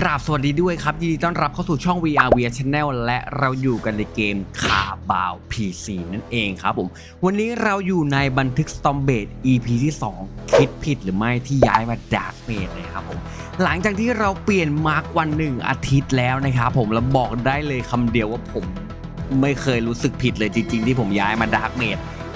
กราบสวัสดีด้วยครับ ยินดีต้อนรับเข้าสู่ช่อง VR VR Channel และเราอยู่กันในเกมคาบาว PC นั่นเองครับผม วันนี้เราอยู่ในบันทึก Storm b a s EP ที่ 2 คิดผิดหรือไม่ที่ย้ายมา Dark m a นะครับผม หลังจากที่เราเปลี่ยนมาร์กวันหนึ่งอาทิตย์แล้วนะครับผมแล้วบอกได้เลยคำเดียวว่าผมไม่เคยรู้สึกผิดเลยจริง ๆ ที่ผมย้ายมา Dark m a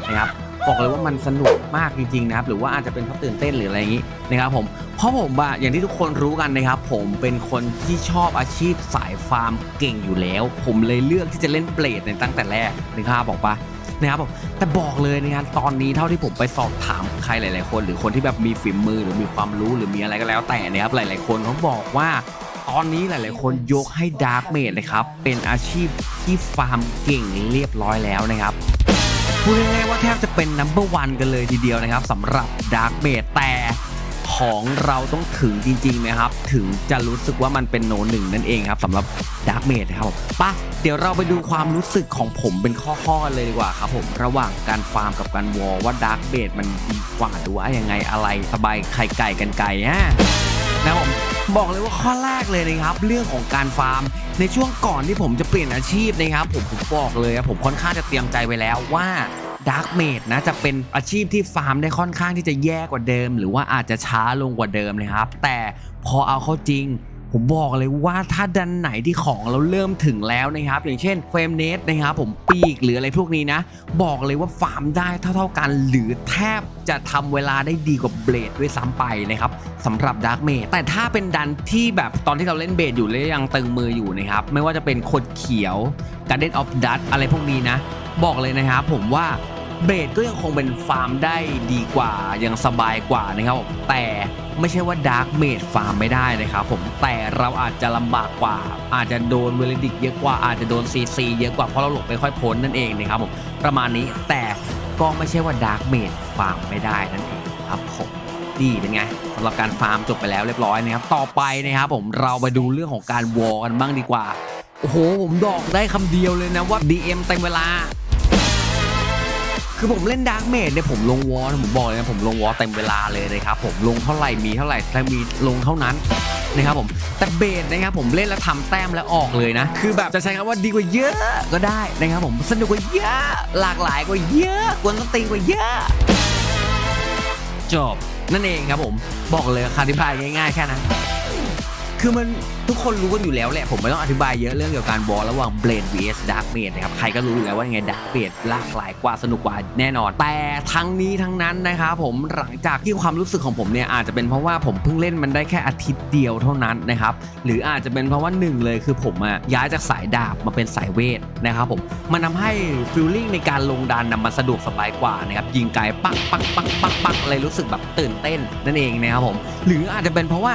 นะครับ บอกเลยว่ามันสนุกมากจริงๆนะครับหรือว่าอาจจะเป็นเพราะตื่นเต้นหรืออะไรอย่างนี้นะครับผมเพราะผมอะอย่างที่ทุกคนรู้กันนะครับผมเป็นคนที่ชอบอาชีพสายฟาร์มเก่งอยู่แล้ว ผมเลยเลือกที่จะเล่นเบลดในตั้งแต่แรกนะครับบอกปะนะครับผมแต่บอกเลยนะครับตอนนี้เท่าที่ผมไปสอบถามใครหลาย ๆ คน หรือคนที่แบบมีฝีมือหรือมีความรู้หรือมีอะไรก็แล้วแต่นะครับหลาย ๆ คนเขาบอกว่าตอนนี้หลาย ๆ คนยกให้ดาร์กเมดเลยครับเป็นอาชีพที่ฟาร์มเก่งเรียบร้อยแล้วนะครับ พูดง่ายๆว่าแทบจะเป็นนัมเบอร์วันกันเลยทีเดียวนะครับสำหรับดาร์กเมดแต่ของเราต้องถึงจริงๆนะครับ ถึงจะรู้สึกว่ามันเป็นโนหนึ่งนั่นเองครับสำหรับดาร์กเมดนะครับปะเดี๋ยวเราไปดูความรู้สึกของผมเป็นข้อๆเลยดีกว่าครับผมระหว่างการฟาร์มกับการวอลว่าดาร์กเมดมันดีกว่าหรือว่ายังไงอะไรสบายไข่ไก่กันไก่ฮะ นะผมบอกเลยว่าข้อแรกเลยนะครับ เรื่องของการฟาร์ม ในช่วงก่อนที่ผมจะเปลี่ยนอาชีพนะครับ ผมผมบอกเลยผมค่อนข้างจะเตรียมใจไว้แล้วว่าดาร์กเมดนะจะเป็นอาชีพที่ฟาร์มได้ค่อนข้างที่จะแย่กว่าเดิม หรือว่าอาจจะช้าลงกว่าเดิมนะครับ แต่พอเอาเข้าจริง ผมบอกเลยว่าถ้าดันไหนที่ของเราเริ่มถึงแล้วนะครับ อย่างเช่นเฟรมเนสนะครับผมปีกหรืออะไรพวกนี้นะ บอกเลยว่าฟาร์มได้เท่าๆกัน หรือแทบจะทำเวลาได้ดีกว่าเบลดด้วยซ้ำไปนะครับสำหรับดาร์กเมดแต่ถ้าเป็นดันที่แบบตอนที่เราเล่นเบดอยู่แล้วยังตึงมืออยู่นะครับ ไม่ว่าจะเป็นคดเขียว Garden of Dust อะไรพวกนี้นะ บอกเลยนะครับผมว่า เบดก็ยังคงเป็นฟาร์มได้ดีกว่ายังสบายกว่านะครับผมแต่ไม่ใช่ว่าดาร์กเมดฟาร์มไม่ได้นะครับผมแต่เราอาจจะลำบากกว่า อาจจะโดนเวลดิกเยอะกว่าอาจจะโดนซีซีเยอะกว่าเพราะเราหลบไม่ค่อยพ้นนั่นเองนะครับผมประมาณนี้แต่ก็ไม่ใช่ว่าดาร์กเมดฟาร์มไม่ได้นั่นเองครับผมนี่เป็นไงสำหรับการฟาร์มจบไปแล้วเรียบร้อยนะครับต่อไปนะครับผมเราไปดูเรื่องของการวอลกันบ้างดีกว่าโอ้โหผมดอกได้คำเดียวเลยนะว่า DM เต็มเวลา คือผมเล่นดาร์กเมดเนี่ยผมลงวอลผมบอกเลยนะผมลงวอลเต็มเวลาเลยนะครับผมลงเท่าไหร่มีเท่าไหร่ถ้ามีลงเท่านั้นนะครับผมแต่เบสนะครับผมเล่นแล้วทำแต้มแล้วออกเลยนะ คือแบบจะใช้คำว่าดีกว่าเยอะก็ได้นะครับผมสนุกกว่าเยอะ หลากหลายกว่าเยอะกวนตีกว่าเยอะจบนั่นเองครับผมบอกเลยคำอธิบายง่ายๆแค่นั้น คือมันทุกคนรู้กันอยู่แล้วแหละ ผมไม่ต้องอธิบายเยอะเรื่องเกี่ยวกับการบอลระหว่างเบลด vs Dark m a d นะครับ ใครก็รู้อยู่แล้วว่ายังไง Dark m a d หลากหลายกว่าสนุกกว่าแน่นอน แต่ทั้งนี้ทั้งนั้นนะครับผมหลังจากที่ความรู้สึกของผมเนี่ยอาจจะเป็นเพราะว่าผมเพิ่งเล่นมันได้แค่อาทิตย์เดียวเท่านั้นนะครับหรืออาจจะเป็นเพราะว่าหนึ่งเลยคือผมอะย้ายจากสายดาบมาเป็นสายเวทนะครับผมมันทำให้ฟิลลิ่งในการลงดันนะมันสะดวกสบายกว่านะครับยิงไกลปักปักปักปักปักอะไรรู้สึกแบบตื่นเต้นนั่นเองนะครับผมหรืออาจจะเป็นเพราะว่า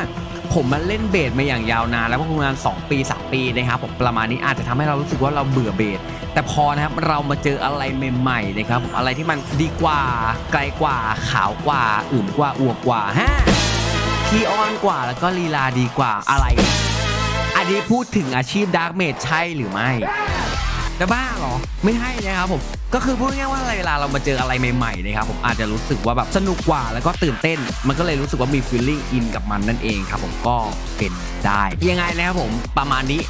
ผมมาเล่นเบสมาอย่างยาวนานแล้วก็ประมาณ2 ปี 3 ปีนะครับผมประมาณนี้อาจจะทำให้เรารู้สึกว่าเราเบื่อเบสแต่พอนะครับเรามาเจออะไรใหม่ๆนะครับอะไรที่มันดีกว่าไกลกว่าขาวกว่าอื่นกว่าอวกกว่าฮะคีออนกว่าแล้วก็ลีลาดีกว่าอะไร อันนี้พูดถึงอาชีพดาร์กเมดใช่หรือไม่ จะบ้าเหรอ ไม่ให้นะครับผม ก็คือพูดง่ายๆว่าเวลาเรามาเจออะไรใหม่ๆนะครับผมอาจจะรู้สึกว่าแบบสนุกกว่าแล้วก็ตื่นเต้น มันก็เลยรู้สึกว่ามี feeling in กับมันนั่นเองครับผมก็เป็นได้ยังไงนะครับผมประมาณนี้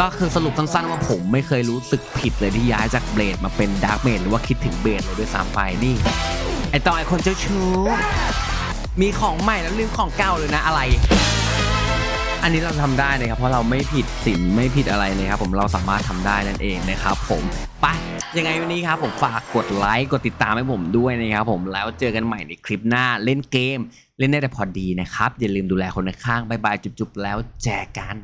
ก็คือสรุปสั้นๆว่าผมไม่เคยรู้สึกผิดเลยที่ย้ายจากเบลดมาเป็นดาร์กเมดหรือว่าคิดถึงเบลดเลยด้วยซ้ำไปนี่ไอตอนไอคนเจ้าชู้มีของใหม่แล้วลืมของเก่าเลยนะอะไร อันนี้เราทำได้นะครับ เพราะเราไม่ผิดศีลไม่ผิดอะไรนะครับ ผมเราสามารถทำได้นั่นเองนะครับผมไปยังไงวันนี้ครับผมฝากกดไลค์กดติดตามให้ผมด้วยนะครับผมแล้วเจอกันใหม่ในคลิปหน้าเล่นเกม เล่นได้แต่พอดีนะครับ อย่าลืมดูแลคนข้างๆบายบายจุ๊บๆแล้วแจอกัน